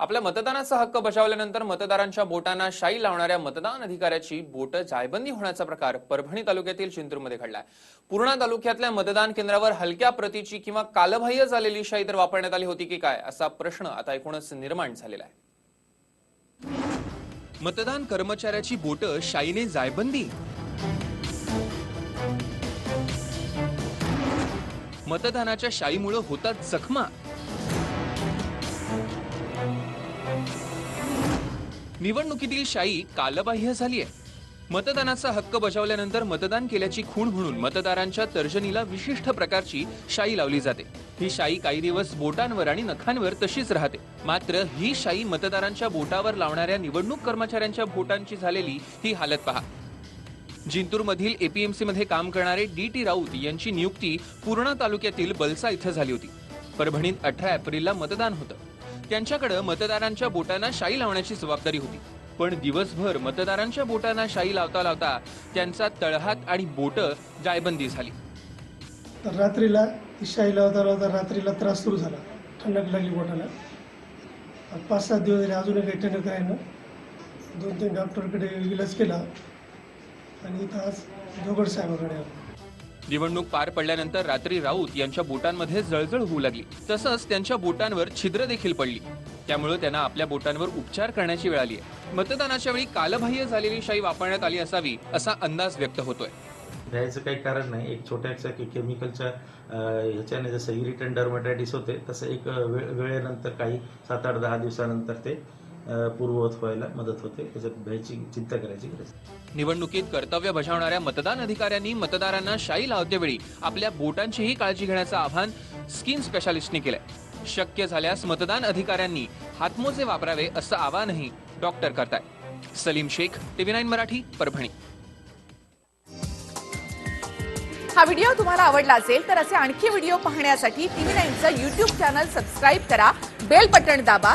आपल्या मतदानाचा हक्क बजावल्यानंतर मतदारांच्या बोटांना शाई लावणाऱ्या मतदान अधिकाऱ्याची बोट जायबंदी होण्याचा प्रकार परभणी तालुक्यातील चिंतूरमध्ये घडलाय. पूर्णा तालुक्यातल्या मतदान केंद्रावर हलक्या प्रतीची किंवा कालबाह्य झालेली शाई तर वापरण्यात आली होती की काय असा प्रश्न आता एकूणच निर्माण झालेला आहे. मतदान कर्मचाऱ्याची बोट शाईने जायबंदी? मतदानाच्या शाईमुळे होतात जखमा? निवडणुकीतील शाई कालबाह्य झाली आहे मतदानाचा हक्क बजावल्यानंतर मतदान केल्याची खूण म्हणून मतदारांच्या तर्जनीला विशिष्ट प्रकारची शाई लावली जाते. ही शाई काही दिवस बोटांवर आणि नखांवर तशीच राहते. मात्र ही शाई मतदारांच्या बोटावर लावणाऱ्या निवडणूक कर्मचाऱ्यांच्या बोटांची झालेली ही हालत पहा. जिंतूरमधील एपीएमसी मध्ये काम करणारे डी टी राऊत यांची नियुक्ती पूर्णा तालुक्यातील बलसा इथं झाली होती. परभणीत अठरा एप्रिलला मतदान होतं. त्यांच्याकडे मतदारांच्या बोटांना शाई लावण्याची जबाबदारी होती. पण दिवसभर मतदारांच्या बोटांना शाई लावता लावता त्यांचा तळहात आणि बोट जायबंदी झाली. तर रात्रीला ती शाई लावता लावता रात्रीला त्रास सुरू झाला. थंडक लागली बोटाला. पाच सात दिवस झाले अजूनही काही टणक राहिलं दोन तीन डॉक्टरकडे इलाज केला. आणि इथं आज जोगड साहेबाकडे आलो. निवडणूक पार पडल्यानंतर रात्री राऊत यांच्या बोटांमध्ये जळजळ होऊ लागली. तसंच त्यांच्या बोटांवर छिद्र देखील पडली. त्यामुळे त्यांना आपल्या बोटांवर उपचार करण्याची वेळ आली आहे. मतदानाच्या वेळी कालबाह्य झालेली शाई वापरण्यात आली असावी असा अंदाज व्यक्त होतोय. द्यायचं काही कारण नाही. एक छोट्याशा की केमिकलच्या ह्याच्याने जसं इरिटन डर्मॅटायटिस होते तसं एक वे वेळेनंतर काही सात आठ दहा दिवसानंतर ते पूर्ववत व्हायला मदत होते. त्याच्यात भ्यायची चिंता करायची गरज. निवडणुकीत कर्तव्य बजावणाऱ्या मतदान अधिकाऱ्यांनी मतदारांना शाई लावतेवेळी आपल्या बोटांचीही काळजी घेण्याचं आवाहन स्किन स्पेशालिस्टने केलंय. शक्य झाल्यास मतदान अधिकाऱ्यांनी हातमोजे वापरावे असं आवाहनही डॉक्टर करताय सलीम शेख टीव्ही नाईन मराठी परभणी. हा व्हिडिओ तुम्हाला आवडला असेल तर असे आणखी व्हिडिओ पाहण्यासाठी टीव्ही नाईनचं युट्यूब चॅनल सबस्क्राईब करा बेल बटण दाबा